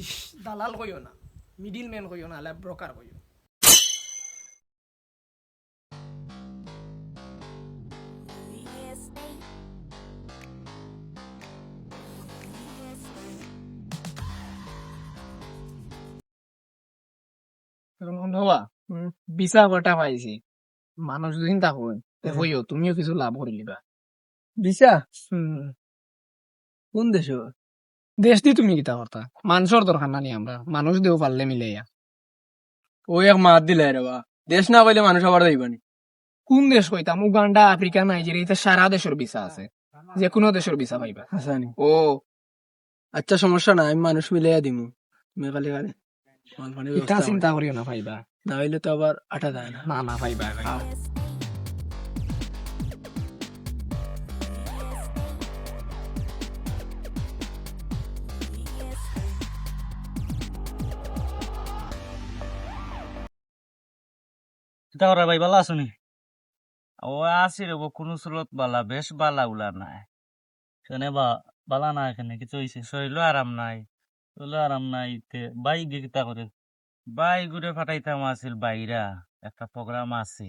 ইস দালাল কইও না মিডিল ম্যান কইও না ব্রোকার কইও হবা বিচা কটা পাইছি। মানুষ দুদিন তা হইও তুমিও কিছু লাভ করে লিবা হুম কোন দেশ দেশ দি তুমি কিতা করতা? মানুষের দরকার নানি আমরা। মানুষ দেও পারলে মিলে ও এক মাত দিলে রে বা দেশ না পাইলে মানুষ আবার যাইবানি কোন দেশ কইতাম? উগান্ডা আফ্রিকা নাইজেরিয়া ইতে সারা দেশের ভিসা আছে। যে কোনো দেশের ভিসা পাইবা। হাসানি। ও। আচ্ছা সমস্যা নাই আমি মানুষ মিলাইয়া দিমু। তুমি খালি খালি মাল পানি ইটা চিন্তা করিও না পাইবা। না হইলে তো আবার আটা যায় না। না না পাইবা কিতা ভাই বালা আছো নি? ও আছি রে কোনো চুলত বালা, বেশ বালা উলা নাই। সেনে বালা নাই এখানে, কিছু হইছে। শরীরও আরাম নাই, শরীরও আরাম নাই তে, বাই গিয়ে করে, বাই ঘুরে ফাটাইতাম আছিল বাইরা, একটা প্রোগ্রাম আছে।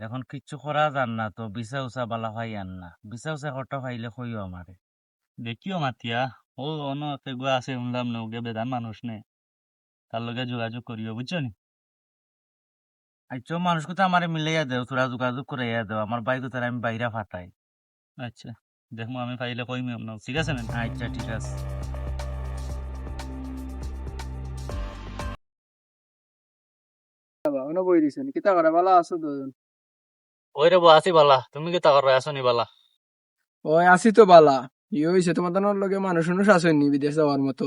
এখন কিচ্ছু করা যান না তো, বিছা উচা বালা ভাই আন না। বিছা উচা কটা ভাইলে কইও আমারে। দেখিও মাতিয়া, ও এগুলো আছে, শুনলাম না ওকে বেদান মানুষ নে, তার লগে যোগাযোগ করিও, বুঝছ নি? আচ্ছা মানুষ কথা আমারে মিলাইয়া দেও তোরা যোগাযোগ করাইয়া দেও। আমার বাইক তারা আমি বাইরা ফাটাই। আচ্ছা দেখব আমি পাইলে কইমি আপনার। ঠিক আছে না? আচ্ছা ঠিক আছে। অন্য বই দিছেন কিতা করে? বালা আছো দুজন? ওই রে আছি বালা। তুমি কি তাকর আসো নি বালা। ওই আসি তো বালা। ইয়ে হইছে তোমার তো লগে মানুষ মানুষ আসেনি বিদেশ যাওয়ার মতো।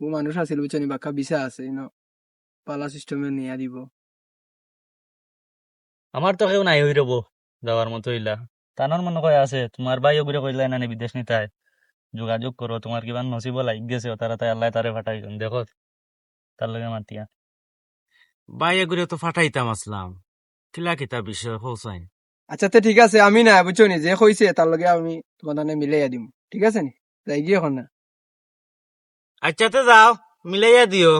ও মানুষ আছিল বুঝছনি বাক্কা বিসা আছে ন পালা সিস্টেমে নিয়ে দিব। আমার তো কেউ নাই হই রব যাওয়ার মতো হইলা। তানোর মনে কয় আছে তোমার ভাই ওগুলো কইলা না নি বিদেশ নিতাই যোগাযোগ করো তোমার কিবা নসিব লাগ গেছে তারা তাই আল্লাহ তারে ফাটাই দেখো তার লগে মাতিয়া ভাই এগুলো তো ফাটাইতাম আসলাম। কিলা কিতা বিষয় হোসাইন আচ্ছা তো ঠিক আছে আমি না বুঝছনি যে কইছে তার লগে আমি তোমার তানে মিলাইয়া দিম। ঠিক আছে নি? যাই গিয়ে এখন না। আচ্ছা তো যাও মিলাইয়া দিও।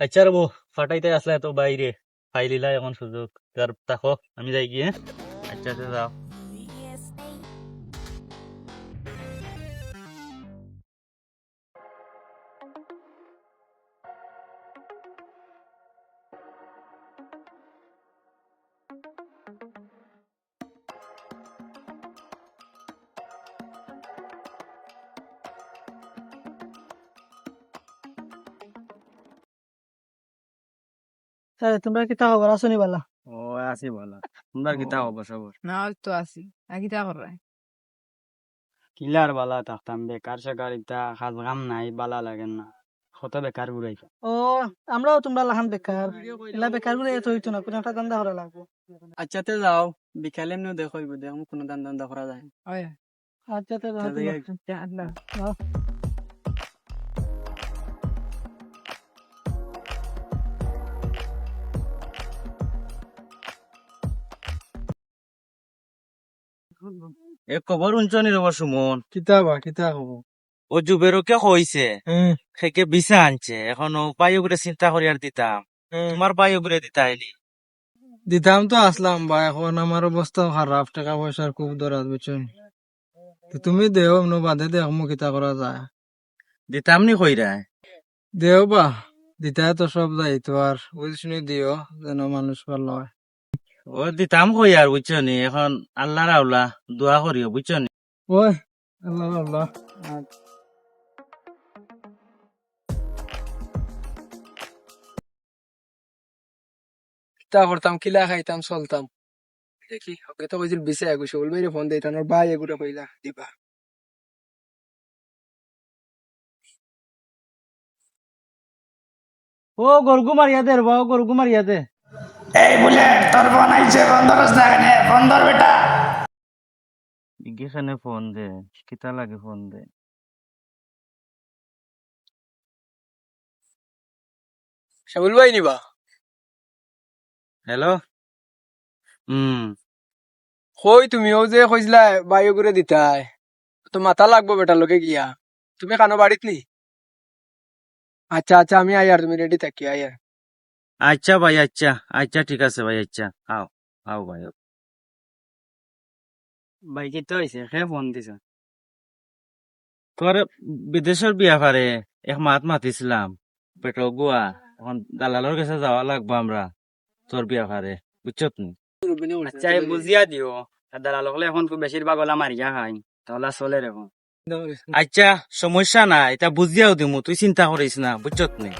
আচ্ছা রবো ফাটাইতে আসলে তো বাইরে। ফাইলিলা এখন সুযোগ। তার তাকো আমি যাই গিয়ে আচ্ছা তো যাও তাহলে তোমরা কি তা খবর আসনি বালা ও আছি বলা তোমরা কিতা হব সবর না তো আছি। আগে তা কর কিলার বালা থাকতাম বেকার সেকার কাজ কাম নাই বালা লাগেন না। কত বেকার ঘুরাই ও আমরাও তোমরা লাহান বেকার। এলা বেকার করে এত হইতো না কোনো একটা দান্দা করা লাগবো। আচ্ছা তে যাও বিকালে এমনি দেখো দেখো কোনো দান দান্দা করা যায়। আচ্ছা তো তাহলে এ কবর উঞ্চনি রব সুমন কিতা বা কিতা হব ও জুবেরও কে কইছে সেকে বিছা আনছে। এখন পাইও করে চিন্তা করি আর দিতাম তোমার পাইও করে দিতা আইলি দিতাম তো আসলাম বা এখন আমার অবস্থা খারাপ টাকা পয়সার খুব দরাজ বুঝছেন তুমি দেও ন বাদে দেখ মু কিতা করা যায়। দিতাম নি কইরা দেও বা দিতাই তো সব দায়িত্ব আর বুঝ শুনি দিও যেন মানুষ ভালো হয় ও দিতাম কই আর বুঝছ নি? এখন আল্লাহ রাউলা দোয়া করিও বুঝছ নি? ওই আল্লাহ আল্লাহ কিতা করতাম কিলা খাইতাম চলতাম। দেখি ওকে তো কইছিল বিছে এগুছে বলবে বাইরে ফোন দিতাম ওর ভাই এগুলো কইলা দিবা। ও গরগু মারিয়া দে ও গরগু মারিয়া দে। এই বুলেট তোর ফোন আইছে বন্ধ করছ না কেন ফোন ধর বেটা। ফোন দে কিতা লাগে ফোন দে। শাবুল ভাই নিবা? হ্যালো? হুম কই তুমিও যে কইছিলা বায়ু করে দিতাই। তো মাথা লাগবো বেটার লোকে গিয়া। তুমি কানো বাড়িত নি? আচ্ছা আচ্ছা আমি আয়ার তুমি রেডি থাকি আয়ার আচ্ছা ভাই আচ্ছা। আচ্ছা ঠিক আছে ভাই আচ্ছা। আও আও ভাই। ভাই কি তো হয়েছে সে ফোন দিছে? তোর বিদেশের বিয়া পারে এক মাত মাতিছিলাম। পেটো গুয়া এখন দালালের কাছে যাওয়া লাগবো আমরা তোর বিয়া পারে বুঝছত নি? আচ্ছা বুঝিয়া দিও। দালাল হলে এখন খুব বেশিরভাগ ওলা মারিয়া খাই তাহলে চলে এখন আচ্ছা সমস্যা নাই এটা বুঝিয়াও দিমু তুই চিন্তা করিস না বুঝছত নি?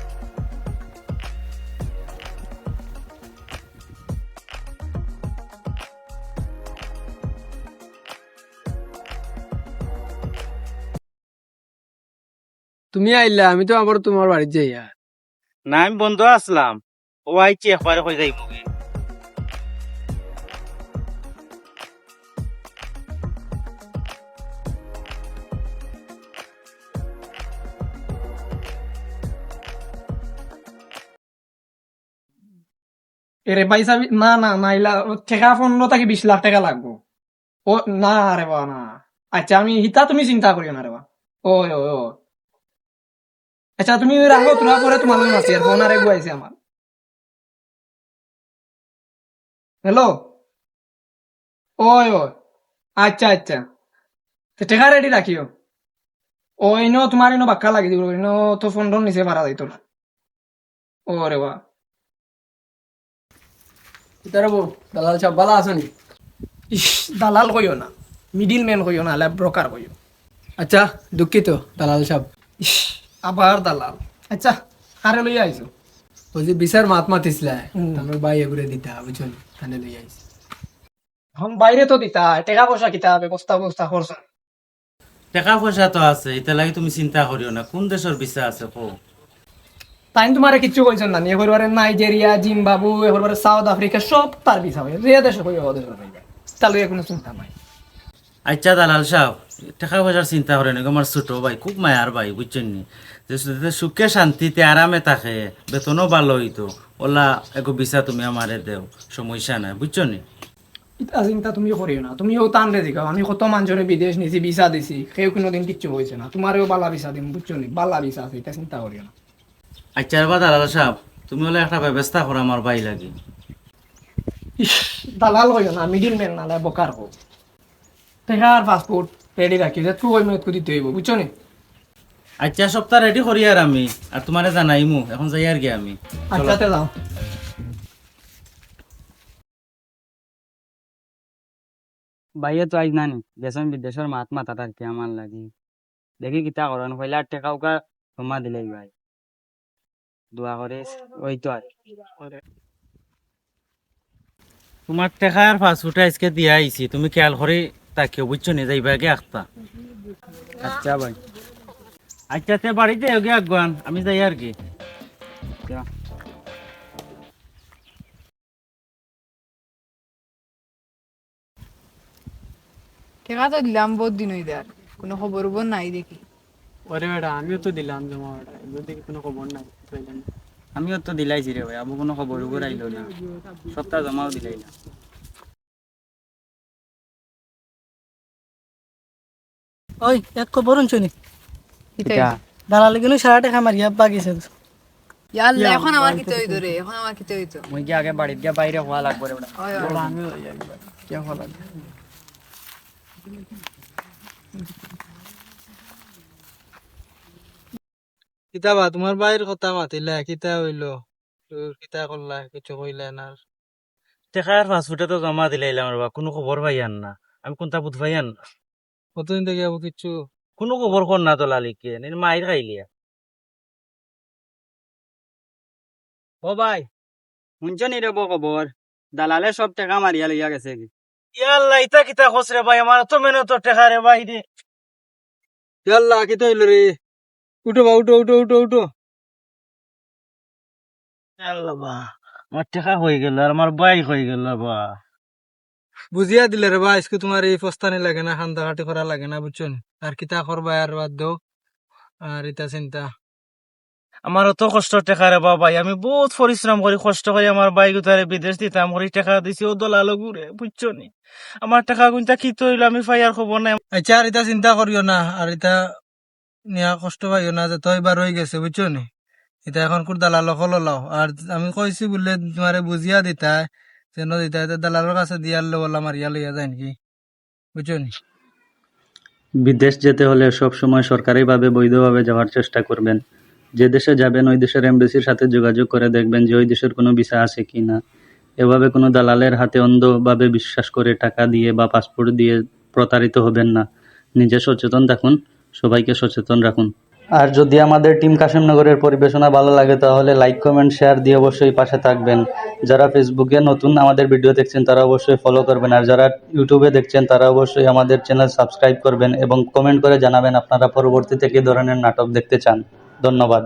তুমি আইলা আমি তো আবার তোমার বাড়িতে যাই না আমি বন্ধ আসলাম। ও আইছি একবারে হয়ে যাই মুগে এরে বি- না না না ইলা টাকা পনেরো থেকে বিশ লাখ টাকা লাগবো। ও না রে বা না। আচ্ছা আমি হিতা তুমি চিন্তা করিও না রে বা ওই ওই ওই। আচ্ছা তুমি রাখো তোরা পরে তোমার লোক আছি আর ফোন আরে গুয়াইছে আমার। হ্যালো ওই ওই। আচ্ছা আচ্ছা। তো টাকা রেডি রাখিও। ও ইনো তোমার ইনো বাক্কা লাগি দিব ইনো তো ফোন টোন নিচে পারা যাইতো না। ও রে বা ইতারে বউ দালাল সাহেব ভালো আছো নি? ইস দালাল কইও না। মিডিল ম্যান কইও না হলে ব্রোকার কইও। আচ্ছা দুঃখিত দালাল সাহেব ইস। আবার দালাল। আচ্ছা কারে লই আইছো? ওই যে বিচার মাত মাতিছিল। আমার ভাই এগুলো দিতা বুঝছ নি কানে লই আইছি। হম বাইরে তো দিতা টাকা পয়সা কিতা ব্যবস্থা ব্যবস্থা করছ? টাকা পয়সা তো আছে এটা লাগি তুমি চিন্তা করিও না কোন দেশের বিষয় আছে কো তাই তোমারে কিচ্ছু কইছেন না করবারে নাইজেরিয়া জিম্বাবু এবারে সাউথ আফ্রিকা সব তার ভিসা হয়ে। যে দেশে কই ও দেশে পাইবে তাহলে কোনো চিন্তা নাই। আচ্ছা দালাল সাহেব টাকা পয়সার চিন্তা করে নাকি? আমার ছোট ভাই খুব মায়ার ভাই বুঝছেন নি? যে সুখে শান্তিতে আরামে থাকে বেতনও ভালো হইতো। ওলা একো বিচা তুমি আমারে দেও সমস্যা নাই বুঝছ নি? ইতা চিন্তা তুমি করিও না তুমিও টান রে দিকাও আমি কত মানুষের বিদেশ নিছি ভিসা দিছি কেউ কোনোদিন কিচ্ছু হয়েছে না। তোমারও বালা ভিসা দিম বুঝছ নি? বালা ভিসা আছে এটা চিন্তা করিও না। আচ্ছা এবার দালাল সাহেব তুমি হলে একটা ব্যবস্থা করো আমার ভাই লাগি। দালাল কইও না মিডিল ম্যান নালে বকার হোক টাকার পাসপোর্ট রেডি রাখি যে তুই ওই মেয়ে দিতে হইব বুঝছ নি? আচ্ছা সপ্তাহ রেডি করি আর আমি আর তোমারে জানাইমু এখন যাই আর কি আমি। আচ্ছা তে যাও। ভাইয়ে তো আইজ নানি দেশ বিদেশের মাত মাথা আর কি আমার লাগি। দেখি কিতা করেন পয়লা টেকা উকা জমা দিলেই ভাই। দোয়া করে ওই তো আর তোমার টাকা আর পাসপোর্ট আজকে দিয়া আইছি তুমি খেয়াল করে তাকিও বুঝছ নি যাইবা গে আখতা। আচ্ছা ভাই। আচ্ছা তে বাড়িতে ওগে আগুয়ান আমি যাই আর কি। যা। তো দিলাম বহুত দিন হইতে আর কোনো খবর খবর নাই দেখি। ওরে বেটা আমিও তো দিলাম জমা যদি কোনো খবর নাই আমিও তো দিলাইছি রে ভাই আবু কোনো খবর উপর আইলো না। সপ্তাহ জমাও দিলাই না। ওই এক খবর শুনি কিতাই দালালি কিন্তু সারা টাকা মারিয়া বাগিছে। ইয়াল্লা এখন আমার কিতে হইতো রে এখন আমার কিতে হইতো। মুই কি আগে বাড়িত গিয়া বাইরে হওয়া লাগবে রে বেটা ওই ওই। কিতাবা তোমার ভাইয়ের কথা মাতিলা কিতা হইল? কিতা করলা কিছু কইলা না টাকা আর পাসপোর্টে তো জমা দিলাইলাম আমার বা কোনো খবর পাইয়ান না। আমি কোনটা বুধ পাইয়ান না কতদিন থেকে যাব কিচ্ছু কোনো খবর কর না তো লালিকে মায়ের খাইলিয়া। ও ভাই। শুনছ নি রে খবর? দালালে সব টাকা মারিয়া লইয়া গেছে কি? ইয়াল্লা ইতা কিতা খোঁজ রে ভাই? আমার তো মেনে তো টাকা রে ভাই রে। ইয়াল্লা কিতা হইল রে উঠো বা উঠো উঠো উঠো উঠো। ইয়াল্লা বা আমার টাকা হয়ে গেল আর আমার বাইক হয়ে গেল বা। বুঝিয়া দিলে রে বা আজকে তোমার এই ফস্তানি লাগে না খান্দা কাটি করা লাগে না বুঝছ আর কিতা করবা আর বাদ দাও। আর ইতা চিন্তা। আমার অত কষ্ট টাকা রে বাবা আমি বহুত পরিশ্রম করি কষ্ট করে আমার বাইক উতারে বিদেশ দিতাম করে টাকা দিছি ও দলালো ঘুরে বুঝছ নি? আমার টাকা গুনটা কি তৈল আমি ফাইয়ার খবর নাই। আচ্ছা আর ইতা চিন্তা করিও না আর ইতা নিয়া কষ্ট পাইও না যে তো এবার রয়ে গেছে বুঝছ নি? এটা এখন কোর দালাল হল লাও। আর আমি কইছি বলে তোমারে বুঝিয়া দিতা এটা দালালের কাছে দিয়ার লো বলা মারিয়া লইয়া যায় নাকি বুঝছ নি বিদেশ যেতে হলে সব সময় সরকারিভাবে, বৈধভাবে যাওয়ার চেষ্টা করবেন। যে দেশে যাবেন, ওই দেশের এমবেসির সাথে যোগাযোগ করে দেখবেন যে ওই দেশের কোনো ভিসা আছে কি না। এভাবে কোনো দালালের হাতে অন্ধভাবে বিশ্বাস করে টাকা দিয়ে বা পাসপোর্ট দিয়ে প্রতারিত হবেন না। নিজে সচেতন থাকুন, সবাইকে সচেতন রাখুন। আর যদি আমাদের টিম কাশিমনগরের পরিবেশনা ভালো লাগে, তাহলে লাইক কমেন্ট শেয়ার দিয়ে অবশ্যই পাশে থাকবেন। যারা ফেসবুকে নতুন আমাদের ভিডিও দেখছেন, তারা অবশ্যই ফলো করবেন। আর যারা ইউটিউবে দেখছেন, তারা অবশ্যই আমাদের চ্যানেল সাবস্ক্রাইব করবেন এবং কমেন্ট করে জানাবেন আপনারা পরবর্তীতে কী ধরনের নাটক দেখতে চান। ধন্যবাদ।